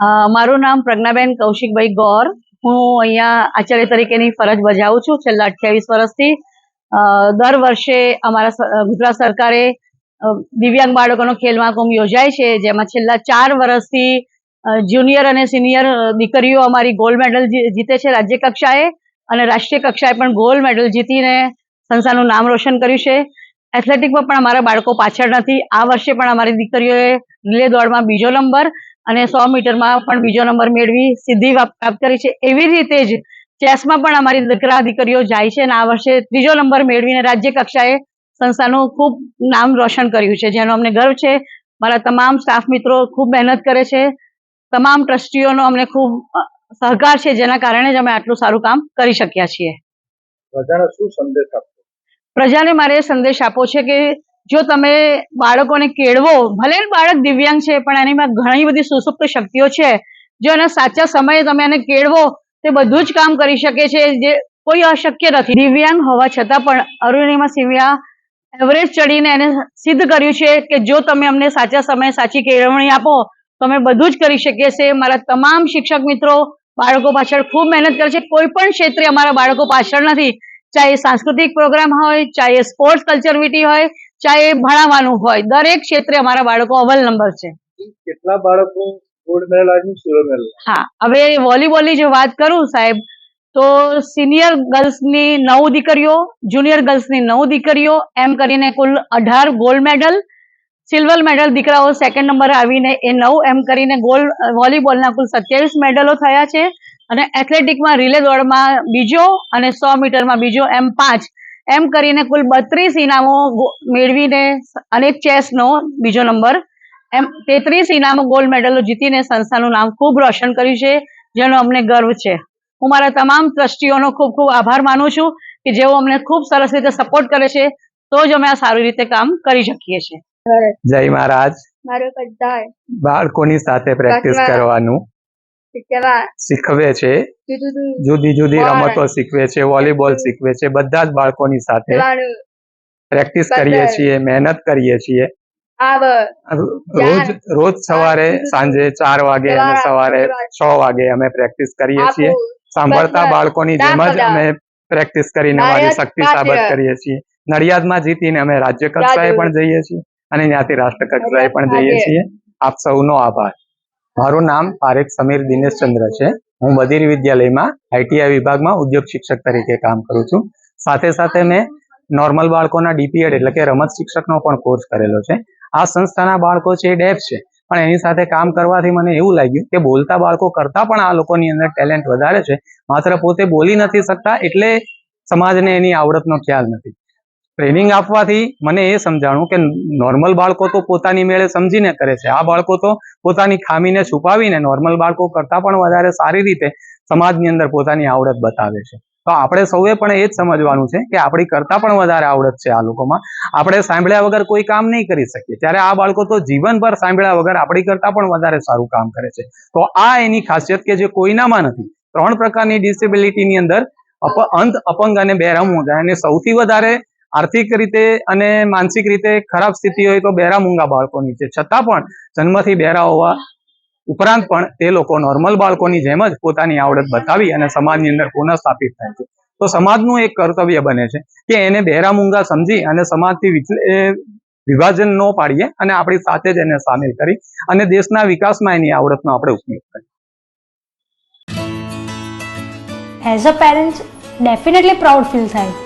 મારું નામ પ્રજ્ઞાબેન કૌશિકભાઈ ગોર. હું અહીંયા આચાર્ય તરીકેની ફરજ બજાવું છું છેલ્લા અઠ્યાવીસ વર્ષથી. દર વર્ષે અમારા ગુજરાત સરકારે દિવ્યાંગ બાળકોનો ખેલ મહાકુંભ યોજાય છે, જેમાં છેલ્લા ચાર વર્ષથી જુનિયર અને સિનિયર દીકરીઓ અમારી ગોલ્ડ મેડલ જીતે છે રાજ્ય કક્ષાએ અને રાષ્ટ્રીય કક્ષાએ પણ ગોલ્ડ મેડલ જીતીને સંસ્થાનું નામ રોશન કર્યું છે. એથ્લેટિકમાં પણ અમારા બાળકો પાછળ નથી. આ વર્ષે પણ અમારી દીકરીઓએ રિલે દોડમાં બીજો નંબર અને સો મીટરમાં પણ બીજો નંબર મેળવી સિદ્ધિ પ્રાપ્ત કરી છે. એવી રીતે જ ચેસમાં પણ અમારી દીકરા દીકરીઓ જાય છે અને આ વર્ષે ત્રીજો નંબર મેળવીને રાજ્ય કક્ષાએ સંસ્થાનું ખૂબ નામ રોશન કર્યું છે જેનો અમને ગર્વ છે. મારા તમામ સ્ટાફ મિત્રો ખૂબ મહેનત કરે છે. તમામ ટ્રસ્ટીઓનો અમને ખૂબ સહકાર છે જેના કારણે જ અમે આટલું સારું કામ કરી શક્યા છીએ. પ્રજાને મારે સંદેશ આપો છે કે જો તમે બાળકોને કેળવો, ભલે બાળક દિવ્યાંગ છે, પણ એનીમાં ઘણી બધી સુસુપ્ત શક્તિઓ છે. જો એના સાચા સમયે તમે એને કેળવો, તે બધું જ કામ કરી શકે છે, જે કોઈ અશક્ય નથી. દિવ્યાંગ હોવા છતાં પણ અરુણિમા સિંધિયા એવરેજ ચડીને એને સિદ્ધ કર્યું છે કે જો તમે અમને સાચા સમયે સાચી કેળવણી આપો, તો અમે બધું જ કરી શકીએ છીએ. મારા તમામ શિક્ષક મિત્રો, બાળકો પાછળ ખૂબ મહેનત કરે છે. કોઈ પણ ક્ષેત્રે અમારા બાળકો પાછળ નથી. ચાહે સાંસ્કૃતિક પ્રોગ્રામ હોય, ચાહે સ્પોર્ટ્સ કલ્ચરવિટી હોય ચાહે ભણાવવાનું હોય. દરેક ક્ષેત્રે અમારા બાળકો અવ્વલ નંબર છે. કેટલા બાળકો ગોલ્ડ મેડલ આવ્યું સિલ્વર મેડલ હા. હવે વોલીબોલની જો વાત કરું સાહેબ તો સિનિયર ગર્લ્સની નવ દીકરીઓ જુનિયર ગર્લ્સની નવ દીકરીઓ એમ કરીને કુલ અઢાર ગોલ્ડ મેડલ સિલ્વર મેડલ દીકરાઓ સેકન્ડ નંબર આવીને એ નવ એમ કરીને ગોલ્ડ વોલીબોલના કુલ સત્યાવીસ મેડલો થયા છે. અને એથ્લેટિકમાં રિલે દોડમાં બીજો અને સો મીટરમાં બીજો એમ પાંચ. એમ કરીને કુલ બત્રીસ ઇનામો મેળવીને અને ચેસનો બીજો નંબર. એમ તેત્રીસ ઇનામો ગોલ્ડ મેડલો જીતીને સંસ્થાનું નામ ખૂબ રોશન કર્યું છે જેનો અમને ગર્વ છે. હું મારા તમામ ટ્રસ્ટીઓનો ખૂબ ખૂબ આભાર માનું છું કે જેઓ અમને ખૂબ સરસ રીતે સપોર્ટ કરે છે તો જ અમે આ સારી રીતે કામ કરી શકીએ છીએ. જય મહારાજ. મારો બધા બાળકોની સાથે પ્રેક્ટિસ કરવાનું. શીખવા છે. જુદું જુદું રમતો શીખવે છે વોલીબોલ શીખવે છે બધા જ બાળકોની સાથે પ્રેક્ટિસ કરીએ છીએ મહેનત કરીએ છીએ. રોજ રોજ સવારે સાંજે ચાર વાગે અને સવારે. છ વાગે અમે પ્રેક્ટિસ કરીએ છીએ. સાંભળતા બાળકોની જેમ જ અમે પ્રેક્ટિસ કરીને અમારી શક્તિ. સાબત કરીએ છીએ. નડિયાદમાં જીતીને અમે રાજ્ય કક્ષાએ પણ જઈએ છીએ અને ત્યાંથી રાષ્ટ્ર કક્ષાએ પણ જઈએ છીએ. આપ સૌનો આભાર. મારું નામ પારેખ સમીર દિનેશચંદ્ર છે. હું બધીર વિદ્યાલયમાં આઈટીઆઈ વિભાગમાં ઉદ્યોગ શિક્ષક તરીકે કામ કરું છું. સાથે સાથે મેં નોર્મલ બાળકોના ડીપીએડ એટલે કે રમત શિક્ષકનો પણ કોર્સ કરેલો છે. આ સંસ્થાના બાળકો છે એ ડેફ છે. પણ એની સાથે કામ કરવાથી મને એવું લાગ્યું કે બોલતા બાળકો કરતા પણ આ લોકોની અંદર ટેલેન્ટ વધારે છે. માત્ર પોતે બોલી નથી શકતા એટલે સમાજને એની આવડતનો ખ્યાલ નથી. ટ્રેનિંગ આપવાથી મને એ સમજાણું કે નોર્મલ બાળકો તો પોતાની મેળે સમજીને કરે છે. આ બાળકો તો પોતાની ખામીને છુપાવીને નોર્મલ બાળકો કરતા પણ વધારે સારી રીતે સમાજની અંદર પોતાની આવડત બતાવે છે. તો આપણે સૌએ પણ એ જ સમજવાનું છે કે આપણી કરતા પણ વધારે આવડત છે આ લોકોમાં. આપણે સાંભળ્યા વગર કોઈ કામ નહીં કરી શકીએ. ત્યારે આ બાળકો તો જીવનભર સાંભળ્યા વગર આપણી કરતા પણ વધારે સારું કામ કરે છે. તો આ એની ખાસિયત કે જે કોઈનામાં નથી. ત્રણ પ્રકારની ડિસેબિલિટીની અંદર અપ અંત અપંગ અને બેરામૂંગા અને સૌથી વધારે આર્થિક રીતે અને માનસિક રીતે ખરાબ સ્થિતિ હોય તો બેરામૂંગા બાળકોની છે છતાં પણ જન્મથી બેરા હોવા ઉપરાંત પણ તે લોકો નોર્મલ બાળકોની જેમ જ પોતાની આવડત બતાવી અને સમાજની અંદર પુનઃસ્થાપિત થાય છે. તો સમાજનું એક કર્તવ્ય બને છે કે એને બેરામૂંગા સમજી અને સમાજથી વિભાજન ન પાડીએ અને આપણી સાથે જ એને સામેલ કરી અને દેશના વિકાસમાં એની આવડતનો આપણે ઉપયોગ કરીએ. As a parent definitely proud feel થાય.